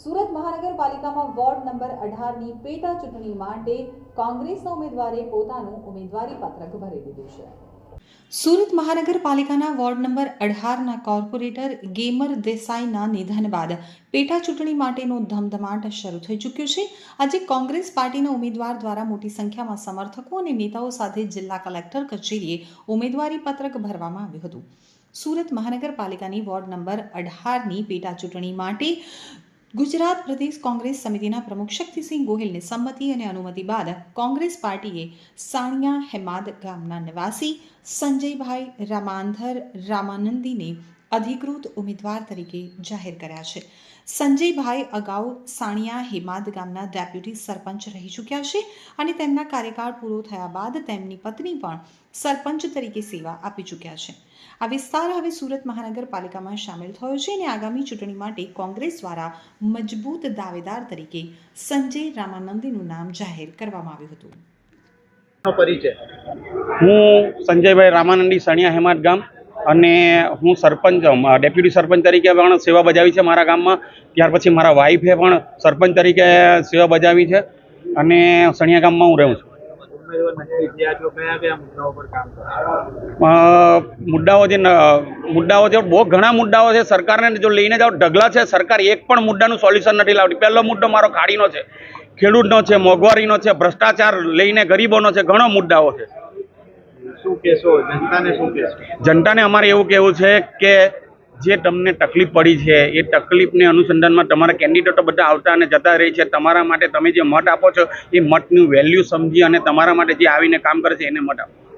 સુરત મહાનગરપાલિકામાં ward number અઢારની પેટા ચૂંટણી માટે કોંગ્રેસના ઉમેદવારે પોતાનું ઉમેદવારી પત્રક ભરી દીધું છે. સુરત મહાનગરપાલિકાના વોર્ડ નંબર અઢારના કોર્પોરેટર ગેમર દેસાઈના નિધન બાદ પેટા ચૂંટણી માટેનો ધમધમાટ શરૂ થઈ ચૂક્યો છે. આજે કોંગ્રેસ પાર્ટીના ઉમેદવાર દ્વારા મોટી સંખ્યામાં સમર્થકો અને નેતાઓ સાથે જિલ્લા કલેક્ટર કચેરીએ ઉમેદવારી પત્રક ભરવામાં આવ્યું હતું. સુરત મહાનગરપાલિકાની વોર્ડ નંબર અઢારની પેટા ચૂંટણી માટે ગુજરાત પ્રદેશ કોંગ્રેસ સમિતિના પ્રમુખ શક્તિસિંહ ગોહિલની સંમતિ અને અનુમતિ બાદ કોંગ્રેસ પાર્ટીએ સાણિયા હેમાદ ગામના નિવાસી સંજયભાઈ રામાંધર રામાનંદીને અધિકૃત ઉમેદવાર તરીકે જાહેર કર્યા છે. સંજયભાઈ અગાઉ સાણિયા હેમાદ ગામના ડેપ્યુટી સરપંચ રહી ચૂક્યા છે અને તેમના કાર્યકાળ પૂરો થયા બાદ તેમની પત્ની પણ સરપંચ તરીકે સેવા આપી ચૂક્યા છે. આ વિસ્તાર હવે સુરત મહાનગરપાલિકામાં સામેલ થયો છે અને આગામી ચૂંટણી માટે કોંગ્રેસ દ્વારા મજબૂત દાવેદાર તરીકે સંજય રામાનંદીનું નામ જાહેર કરવામાં આવ્યું હતું. પરિચય. હું સંજયભાઈ રામાનંદી સણિયા હેમાદ ગામ. અને હું સરપંચ ડેપ્યુટી સરપંચ તરીકે પણ સેવા બજાવી છે મારા ગામમાં. ત્યાર પછી મારા વાઈફે પણ સરપંચ તરીકે સેવા બજાવી છે. અને સણિયા ગામમાં હું રહું છું. મુદ્દાઓ જે મુદ્દાઓ છે બહુ ઘણા મુદ્દાઓ છે સરકારને જો લઈને જાઓ, ઢગલા છે. સરકાર એક પણ મુદ્દાનું સોલ્યુશન નથી લાવતી. પહેલો મુદ્દો મારો ખાડીનો છે, ખેડૂતનો છે, મોંઘવારીનો છે, ભ્રષ્ટાચાર લઈને ગરીબોનો છે, ઘણો મુદ્દાઓ છે. શું કહેશો? જનતાને અમારે એવું કહેવું છે કે જે તમને તકલીફ પડી છે, એ તકલીફને અનુસંધાનમાં તમારા કેન્ડિડેટો બધા આવતા અને જતા રહી છે. તમારા માટે તમે જે મત આપો છો, એ મતનું વેલ્યુ સમજી અને તમારા માટે જે આવીને કામ કરે છે, એને મત આપો.